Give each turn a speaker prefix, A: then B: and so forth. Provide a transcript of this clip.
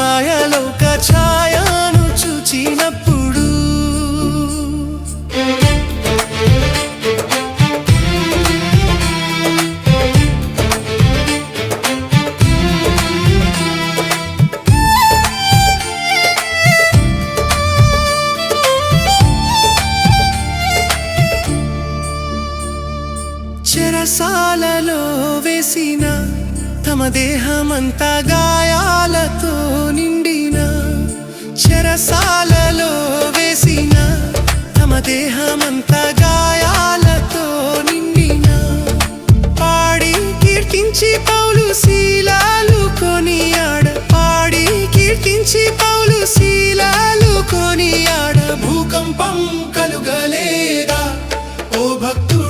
A: మాయలోక ఛాయను చూచినప్పుడు. చెరసాలలో వేసిన తమ దేహమంతా గా చెరసాలలో వేసిన తమ దేహమంతా గాయాలతో నిండిన పాడి కీర్తించి పౌలు శీలాలు కొనియాడ పాడి కీర్తించి పౌలు శీలాలు కొనియాడ. భూకంపం కలుగలేదా? ఓ భక్తుడు